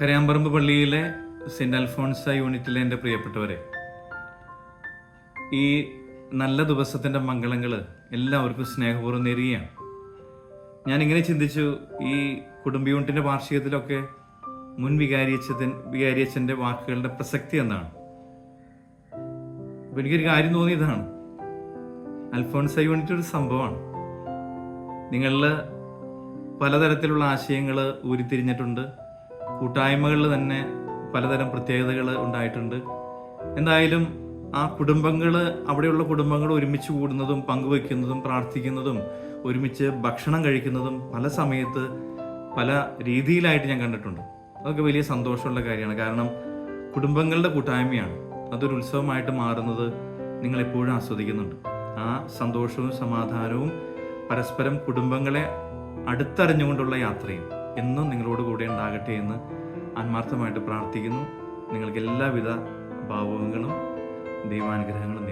കരയാമ്പറമ്പ് പള്ളിയിലെ സെന്റ് അൽഫോൺസ യൂണിറ്റിലെ എന്റെ പ്രിയപ്പെട്ടവരെ ഈ നല്ല ദിവസത്തിന്റെ മംഗളങ്ങൾ എല്ലാവർക്കും സ്നേഹപൂർവം നേരുകയാണ്. ഞാനിങ്ങനെ ചിന്തിച്ചു ഈ കുടുംബ യൂണിറ്റിന്റെ വാർഷികത്തിലൊക്കെ മുൻ വികാരിയച്ഛൻ വികാരിയച്ഛന്റെ വാക്കുകളുടെ പ്രസക്തി എന്താണ് അപ്പോൾ എനിക്കൊരു കാര്യം തോന്നിയതാണ്. അൽഫോൺസ യൂണിറ്റ് ഒരു സംഭവമാണ്. നിങ്ങളിൽ പലതരത്തിലുള്ള ആശയങ്ങൾ ഉരുത്തിരിഞ്ഞിട്ടുണ്ട് കൂട്ടായ്മകളിൽ തന്നെ പലതരം പ്രത്യേകതകൾ ഉണ്ടായിട്ടുണ്ട്. എന്തായാലും ആ കുടുംബങ്ങൾ അവിടെയുള്ള കുടുംബങ്ങൾ ഒരുമിച്ച് കൂടുന്നതും പങ്കുവെക്കുന്നതും പ്രാർത്ഥിക്കുന്നതും ഒരുമിച്ച് ഭക്ഷണം കഴിക്കുന്നതും പല സമയത്ത് പല രീതിയിലായിട്ട് ഞാൻ കണ്ടിട്ടുണ്ട്. അതൊക്കെ വലിയ സന്തോഷമുള്ള കാര്യമാണ്. കാരണം കുടുംബങ്ങളുടെ കൂട്ടായ്മയാണ്. അതൊരു ഉത്സവമായിട്ട് മാറുന്നത് നിങ്ങൾ എപ്പോഴും ആസ്വദിക്കുന്നുണ്ട്. ആ സന്തോഷവും സമാധാനവും പരസ്പരം കുടുംബങ്ങളെ അടുത്തറിഞ്ഞുകൊണ്ടുള്ള യാത്രയും. എന്നും നിങ്ങളോട് കൂടെ ഉണ്ടാകട്ടെ എന്ന് ആത്മാർത്ഥമായിട്ട് പ്രാർത്ഥിക്കുന്നു. നിങ്ങൾക്ക് എല്ലാവിധ ഭാവുകങ്ങളും ദൈവാനുഗ്രഹങ്ങളും